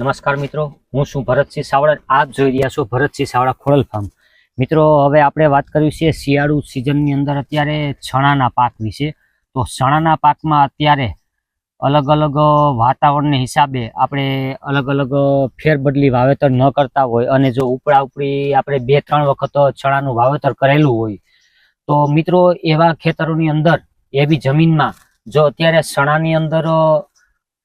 નમસ્કાર મિત્રો, હું છું ભરતસિંહ સાવડા આપ જોઈ રહ્યા છો ભરતસિંહ સાવડા ખોડલ ફાર્મ. મિત્રો, હવે આપણે વાત કરવી છે શિયાળુ સિઝનની અંદર અત્યારે ચણાના પાક વિશે. તો ચણાના પાકમાં અત્યારે અલગ અલગ વાતાવરણને હિસાબે આપણે અલગ અલગ ફેરબદલી વાવેતર ન કરતા હોય અને જો ઉપડા ઉપડી આપણે બે ત્રણ વખત ચણાનું વાવેતર કરેલું હોય. તો મિત્રો, એવા ખેતરોની અંદર, એવી જમીનમાં જો અત્યારે ચણાની અંદર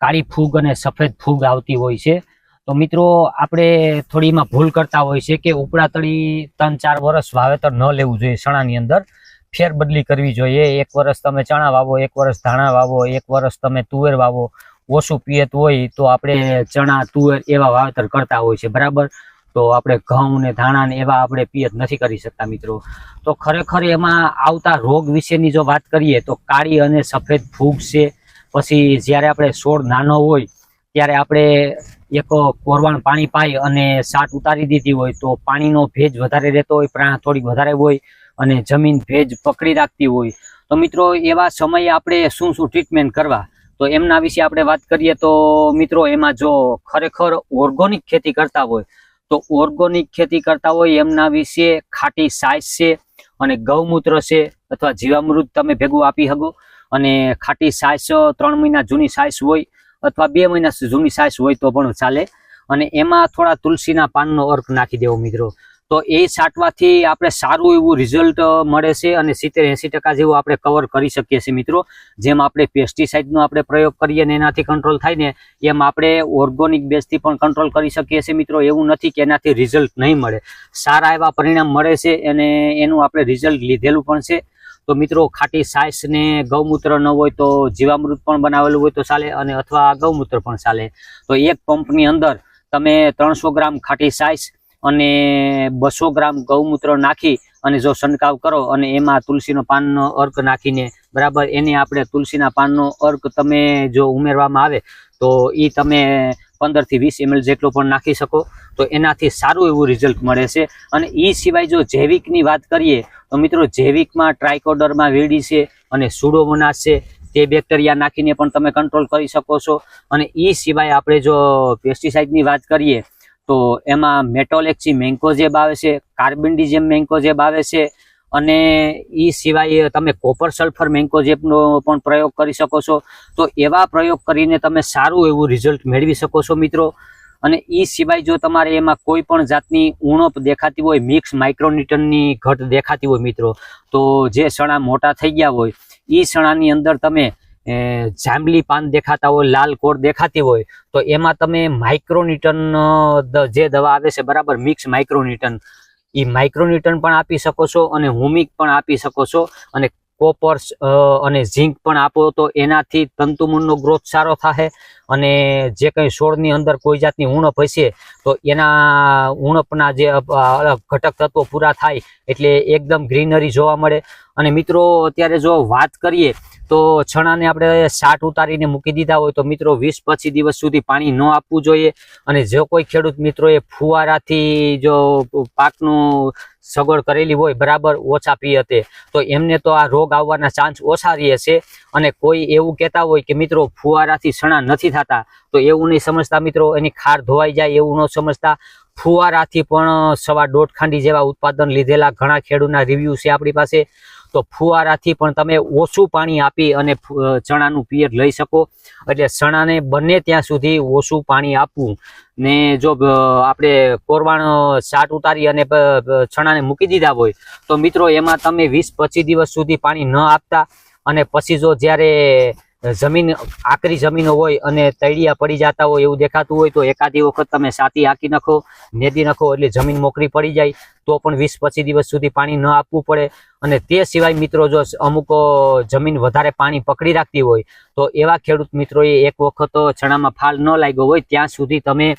કાળી ફૂગ અને સફેદ ફૂગ આવતી હોય છે. તો મિત્રો, આપણે થોડી એમાં ભૂલ કરતા હોય છે કે ઉપડા તળી ત્રણ ચાર વર્ષ વાવેતર ન લેવું જોઈએ ચણાની અંદર. ફેરબદલી કરવી જોઈએ. એક વર્ષ તમે ચણા વાવો, એક વર્ષ ધાણા વાવો, એક વર્ષ તમે તુવેર વાવો. ઓછું પિયત હોય તો આપણે ચણા, તુવેર એવા વાવેતર કરતા હોય છે. બરાબર? તો આપણે ઘઉં ને ધાણા ને એવા આપણે પિયત નથી કરી શકતા મિત્રો. તો ખરેખર એમાં આવતા રોગ વિશેની જો વાત કરીએ તો કાળી અને સફેદ ફૂગ છે. પછી જ્યારે આપણે છોડ નાનો હોય, ત્યારે આપણે એક કોરવાણ પાણી પાઈ અને સાટ ઉતારી દીધી હોય, તો પાણીનો ભેજ વધારે રહેતો હોય, પ્રાણ થોડીક વધારે હોય અને જમીન ભેજ પકડી રાખતી હોય. તો મિત્રો, એવા સમયે આપણે શું શું ટ્રીટમેન્ટ કરવા? તો એમના વિશે આપણે વાત કરીએ તો મિત્રો, એમાં જો ખરેખર ઓર્ગોનિક ખેતી કરતા હોય, તો ઓર્ગોનિક ખેતી કરતા હોય એમના વિશે ખાટી સાઈઝ છે અને ગૌમૂત્ર છે, અથવા જીવામૃત તમે ભેગું આપી શકો. અને ખાટી સાઇઝ, ત્રણ મહિના જૂની સાઇઝ હોય અથવા બે મહિના જૂની સાઇઝ હોય તો પણ ચાલે. અને એમાં થોડા તુલસીના પાનનો અર્ક નાખી દેવો મિત્રો. તો એ છાંટવાથી આપણે સારું એવું રિઝલ્ટ મળે છે અને સિત્તેર એંસી ટકા જેવું આપણે કવર કરી શકીએ છીએ મિત્રો. જેમ આપણે પેસ્ટિસાઇડનો આપણે પ્રયોગ કરીએ ને એનાથી કંટ્રોલ થાય ને, એમ આપણે ઓર્ગોનિક બેઝથી પણ કંટ્રોલ કરી શકીએ છીએ મિત્રો. એવું નથી કે એનાથી રિઝલ્ટ નહીં મળે. સારા એવા પરિણામ મળે છે અને એનું આપણે રિઝલ્ટ લીધેલું પણ છે. તો મિત્રો, ખાટી સાઈસ ને ગૌમૂત્ર ન હોય તો જીવામૃત પણ બનાવેલું હોય તો ચાલે અને અથવા ગૌમૂત્ર પણ ચાલે. તો એક પંપની અંદર તમે ત્રણસો ગ્રામ ખાટી સાઈસ અને બસો ગ્રામ ગૌમૂત્ર નાખી અને જો છંટકાવ કરો અને એમાં તુલસીનો પાનનો અર્ક નાખીને, બરાબર, એને આપણે તુલસીના પાનનો અર્ક તમે જો ઉમેરવામાં આવે, તો એ તમે પંદરથી વીસ એમએલ જેટલો પણ નાખી શકો. તો એનાથી સારું એવું રિઝલ્ટ મળે છે. અને એ સિવાય જો જૈવિકની વાત કરીએ તો મિત્રો જૈવિકમાં ટ્રાયકોડરમાં વીડી છે અને સુડોમોનાસ છે, તે બેક્ટેરિયા નાખીને પણ તમે કંટ્રોલ કરી શકો છો. અને એ સિવાય આપણે જો પેસ્ટિસાઇડની વાત કરીએ, તો એમાં મેટોલેક્સી મેન્કોઝેબ આવે છે કાર્બન્ડિઝેમ મેન્કોઝેબ આવે છે, અને એ સિવાય તમે કોપર સલ્ફર મેન્કોઝેબનો પણ પ્રયોગ કરી શકો છો. તો એવા પ્રયોગ કરીને તમે સારું એવું રિઝલ્ટ મેળવી શકો છો મિત્રો. અને એ સિવાય જો તમારે એમાં કોઈ પણ જાતની ઉણપ દેખાતી હોય મિક્સ માઇક્રોન્યુટનની ઘટ દેખાતી હોય મિત્રો, તો જે સણા મોટા થઈ ગયા હોય એ સણાની અંદર તમે જાંબલી પાન દેખાતા હોય, લાલ કોર દેખાતી હોય, તો એમાં તમે માઇક્રોન્યુટન જે દવા આવે છે, બરાબર મિક્સ માઇક્રોન્યુટન એ માઇક્રોન્યુટન પણ આપી શકો છો અને હુમિક પણ આપી શકો છો અને કોપર્સ અને ઝીંક પણ આપો તો એનાથી તંતુમૂળનો ગ્રોથ સારો થાય અને જે કંઈ છોડની અંદર કોઈ જાતની ઉણપ હશે, તો એના ઉણપના જે ઘટક તત્વો પૂરા થાય એટલે એકદમ ગ્રીનરી જોવા મળે. અને મિત્રો, અત્યારે જો વાત કરીએ, તો છણાને આપણે સાટ ઉતારીને મૂકી દીધા હોય તો મિત્રો વીસ પચીસ દિવસ સુધી પાણી ન આપવું જોઈએ. અને જો કોઈ ખેડૂત મિત્રોએ ફુવારાથી જો પાકનું સગવડ કરેલી હોય બરાબર ઓછા પી હતી તો એમને તો આ રોગ આવવાના ચાન્સ ઓછા રહે છે. અને કોઈ એવું કહેતા હોય કે મિત્રો ફુવારાથી છણા નથી થતા તો એવું નહીં સમજતા મિત્રો, એની ખાર ધોવાઈ જાય એવું ન સમજતા. ફુવારાથી પણ સવા દોઢ ખાંડી જેવા ઉત્પાદન લીધેલા ઘણા ખેડૂતના રિવ્યૂ છે આપણી પાસે. તો ફુવારાથી પણ તમે ઓછું પાણી આપી અને ચણાનું પિયર લઈ શકો. એટલે ચણાને બને ત્યાં સુધી ઓછું પાણી આપવું. ને જો આપણે કોરવાણ સાટ ઉતારી અને ચણાને મૂકી દીધા હોય, તો મિત્રો એમાં તમે વીસ પચીસ દિવસ સુધી પાણી ન આપતા. અને પછી જો જ્યારે જમીન, આકરી જમીનો હોય અને તળિયા પડી જતા હોય એવું દેખાતું હોય તો એકાદી વખત તમે સાતી હાકી નાખો, નેદી નાખો એટલે જમીન મોકરી પડી જાય, તો પણ વીસ પચીસ દિવસ સુધી પાણી ન આપવું પડે. અને તે સિવાય મિત્રો જો અમુક જમીન વધારે પાણી પકડી રાખતી હોય, તો એવા ખેડૂત મિત્રોએ એક વખત ચણામાં ફાલ ન લાગ્યો હોય, ત્યાં સુધી તમે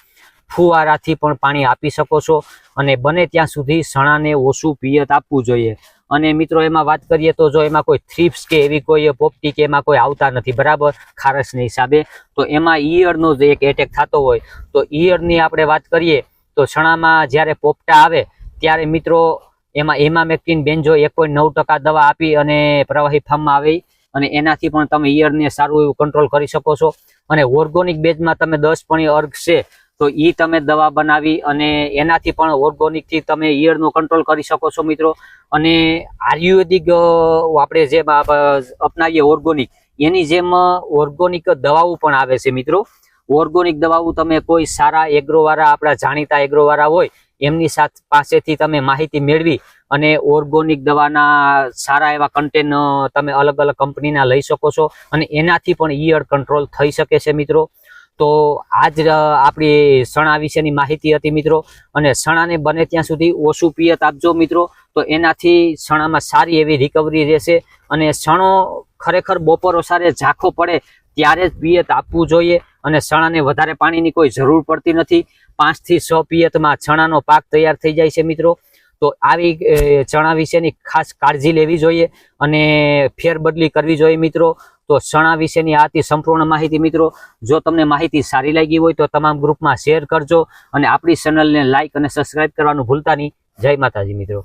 ફુવારાથી પણ પાણી આપી શકો છો. અને બને ત્યાં સુધી ચણાને ઓછું પિયત આપવું જોઈએ. અને મિત્રો, એમાં વાત કરીએ તો જો એમાં કોઈ થ્રીપ્સ કે એવી કોઈ પોપટી કે એમાં કોઈ આવતા નથી, બરાબર? ખારસની હિસાબે. તો એમાં ઈયળનો જ એક એટેક થતો હોય, તો ઈયળની આપણે વાત કરીએ, તો ચણામાં જ્યારે પોપટા આવે, ત્યારે મિત્રો, એમાં એમામેક્ટિન બેન્જો એક પોઈન્ટ નવ ટકા દવા આપી અને પ્રવાહી ફાર્મમાં આવી. અને એનાથી પણ તમે ઈયળને સારું એવું કંટ્રોલ કરી શકો છો. અને ઓર્ગોનિક બેઝમાં તમે દસ પણી અર્ગ છે તો ઈ તમે દવા બનાવી અને એનાથી પણ ઓર્ગોનિકથી તમે ઈયળનો કંટ્રોલ કરી શકો છો મિત્રો. અને આયુર્વેદિક આપણે જે બા- બા- અપનાવીએ ઓર્ગોનિક એની જેમ ઓર્ગોનિક દવાઓ પણ આવે છે મિત્રો. ઓર્ગોનિક દવાઓ તમે કોઈ સારા એગ્રોવાળા, આપણા જાણીતા એગ્રોવાળા હોય, એમની સાથ પાસેથી તમે માહિતી મેળવી અને ઓર્ગોનિક દવાના સારા એવા કન્ટેન તમે અલગ અલગ કંપનીના લઈ શકો છો અને એનાથી પણ ઈયળ કંટ્રોલ થઈ શકે છે મિત્રો. તો આજ આપણી સણા વિશેની માહિતી હતી મિત્રો. અને સણાને બને ત્યાં સુધી ઓછું પિયત આપજો મિત્રો. તો એનાથી સણામાં સારી એવી રિકવરી રહેશે. અને સણો ખરેખર બપોર સારે ઝાંખો પડે ત્યારે જ પિયત આપવું જોઈએ. અને સણાને વધારે પાણીની કોઈ જરૂર પડતી નથી. પાંચથી છ પિયતમાં ચણાનો પાક તૈયાર થઈ જાય છે મિત્રો. તો આવી ચણા વિશેની ખાસ કાળજી લેવી જોઈએ અને ફેરબદલી કરવી જોઈએ મિત્રો. તો ચણા વિશેની આ સંપૂર્ણ માહિતી મિત્રો, જો તમને માહિતી સારી લાગી હોય તો તમામ ગ્રુપમાં શેર કરજો અને આપણી ચેનલને લાઇક અને સબસ્ક્રાઇબ કરવાનું ભૂલતા નહીં. જય માતાજી મિત્રો.